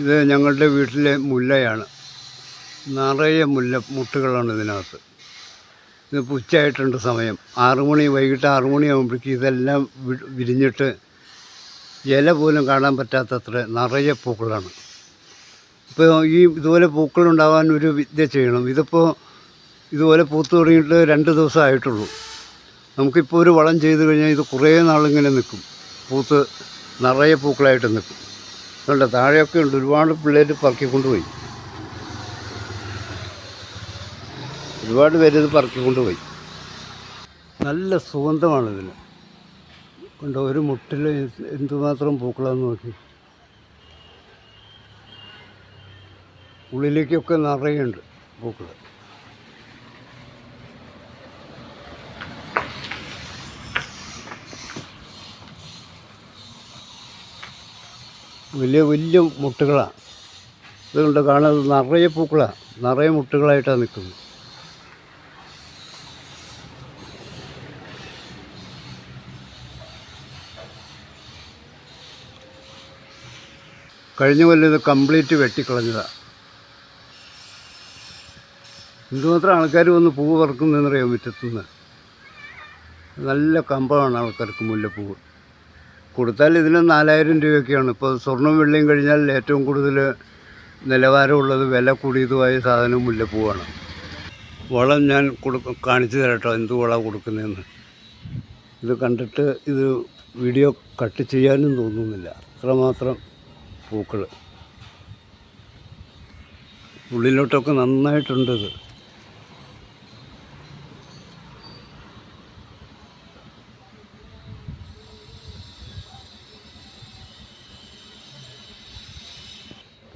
ഇത് ഞങ്ങളുടെ വീട്ടിലെ മുല്ലയാണ്. നിറയെ മുല്ല മുട്ടുകളാണ് ഇതിനകത്ത്. ഇത് പുച്ചായിട്ടുണ്ട് സമയം. ആറുമണി വൈകിട്ട് ആറുമണി ആകുമ്പോഴേക്കും ഇതെല്ലാം വിരിഞ്ഞിട്ട് ഇല പോലും കാണാൻ പറ്റാത്തത്ര നിറയെ പൂക്കളാണ്. ഇപ്പോൾ ഈ ഇതുപോലെ പൂക്കളുണ്ടാകാൻ ഒരു വിദ്യ ചെയ്യണം. ഇതിപ്പോൾ ഇതുപോലെ പൂത്തു തുടങ്ങിയിട്ട് രണ്ട് ദിവസം ആയിട്ടുള്ളൂ. നമുക്കിപ്പോൾ ഒരു വളം ചെയ്ത് കഴിഞ്ഞാൽ ഇത് കുറേ നാളിങ്ങനെ നിൽക്കും. പൂത്ത് നിറയെ പൂക്കളായിട്ട് നിൽക്കും. അതുകൊണ്ട് താഴെയൊക്കെ ഉണ്ട്. ഒരുപാട് പിള്ളേർ പറക്കിക്കൊണ്ടുപോയി. ഒരുപാട് പേര് ഇത് പറക്കിക്കൊണ്ടുപോയി. നല്ല സുഗന്ധമാണ് ഇതിന്. കൊണ്ട്? ഒരു മുട്ടിൽ എന്തുമാത്രം പൂക്കളാന്ന് നോക്കി. ഉള്ളിലേക്കൊക്കെ നിറയുണ്ട് പൂക്കൾ വലിയ വലിയ മുട്ടുകളാണ് ഇതുകൊണ്ട് കാണുന്നത് നിറയെ പൂക്കളാണ് നിറയെ മുട്ടുകളായിട്ടാണ് നിൽക്കുന്നത്. കഴിഞ്ഞ കൊല്ലം ഇത് കംപ്ലീറ്റ് വെട്ടിക്കളഞ്ഞതാണ് എന്തുമാത്രം ആൾക്കാർ വന്ന് പൂവ് പറക്കുന്നതെന്നറിയാം മുറ്റത്തുനിന്ന്? നല്ല കമ്പമാണ് ആൾക്കാർക്ക് മുല്ലപ്പൂവ്. കൊടുത്താൽ ഇതിന് നാലായിരം രൂപയൊക്കെയാണ്. ഇപ്പോൾ സ്വർണം വെള്ളിയും കഴിഞ്ഞാൽ ഏറ്റവും കൂടുതൽ നിലവാരമുള്ളത് വില കൂടിയതുമായ സാധനം മുല്ലപ്പൂവാണ് വളം ഞാൻ കൊടുക്ക കാണിച്ചു തരട്ടോ എന്ത് വളമാണ് കൊടുക്കുന്നതെന്ന് ഇത് കണ്ടിട്ട് ഇത് വീഡിയോ കട്ട് ചെയ്യാനും തോന്നുന്നില്ല. അത്രമാത്രം പൂക്കൾ ഉള്ളിലോട്ടൊക്കെ നന്നായിട്ടുണ്ട്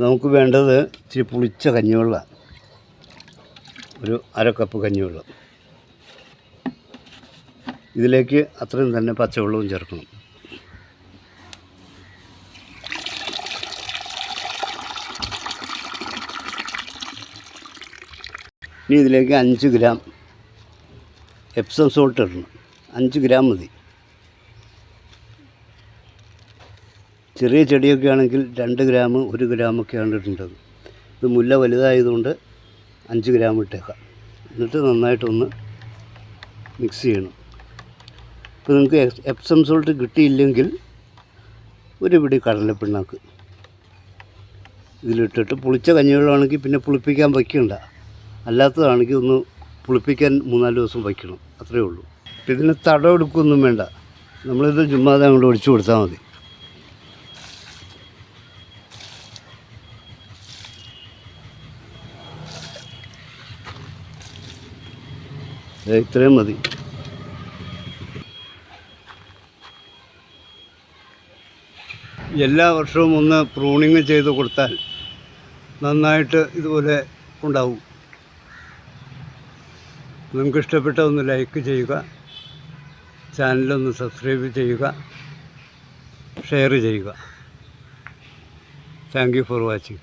നമുക്ക് വേണ്ടത് ഇച്ചിരി പുളിച്ച കഞ്ഞിവെള്ളമാണ് ഒരു അര കപ്പ് കഞ്ഞിവെള്ളം. ഇതിലേക്ക് അത്രയും തന്നെ പച്ചവെള്ളവും ചേർക്കണം. ഇനി ഇതിലേക്ക് അഞ്ച് ഗ്രാം എപ്സം സോൾട്ട് ഇടണം. അഞ്ച് ഗ്രാം മതി. ചെറിയ ചെടിയൊക്കെ ആണെങ്കിൽ രണ്ട് ഗ്രാം ഒരു ഗ്രാമൊക്കെയാണ് ഇടേണ്ടത്. ഇത് മുല്ല വലുതായതുകൊണ്ട് അഞ്ച് ഗ്രാം ഇട്ടേക്കാം. എന്നിട്ട് നന്നായിട്ടൊന്ന് മിക്സ് ചെയ്യണം. ഇപ്പോൾ നിങ്ങൾക്ക് എപ്സം സോൾട്ട് കിട്ടിയില്ലെങ്കിൽ ഒരു പിടി കടലപ്പിണ്ണാക്ക് ഇതിലിട്ടിട്ട് പുളിച്ച കഞ്ഞിവെള്ളമാണെങ്കിൽ പിന്നെ പുളിപ്പിക്കാൻ വയ്ക്കണ്ട. അല്ലാത്തതാണെങ്കിൽ ഒന്ന് പുളിപ്പിക്കാൻ മൂന്നാൽ ദിവസം വയ്ക്കണം. അത്രയേ ഉള്ളൂ. ഇതിന് തടവെടുക്കൊന്നും വേണ്ട. നമ്മളിത് ചുമ്മാതെ അങ്ങോട്ട് ഒഴിച്ചു കൊടുത്താൽ മതി. ഇത്രയും മതി. എല്ലാ വർഷവും ഒന്ന് പ്രൂണിങ് ചെയ്ത് കൊടുത്താൽ നന്നായിട്ട് ഇതുപോലെ ഉണ്ടാവും. നിങ്ങൾക്ക് ഇഷ്ടപ്പെട്ട ഒന്ന് ലൈക്ക് ചെയ്യുക ചാനലൊന്ന് സബ്സ്ക്രൈബ് ചെയ്യുക ഷെയർ ചെയ്യുക. Thank you for watching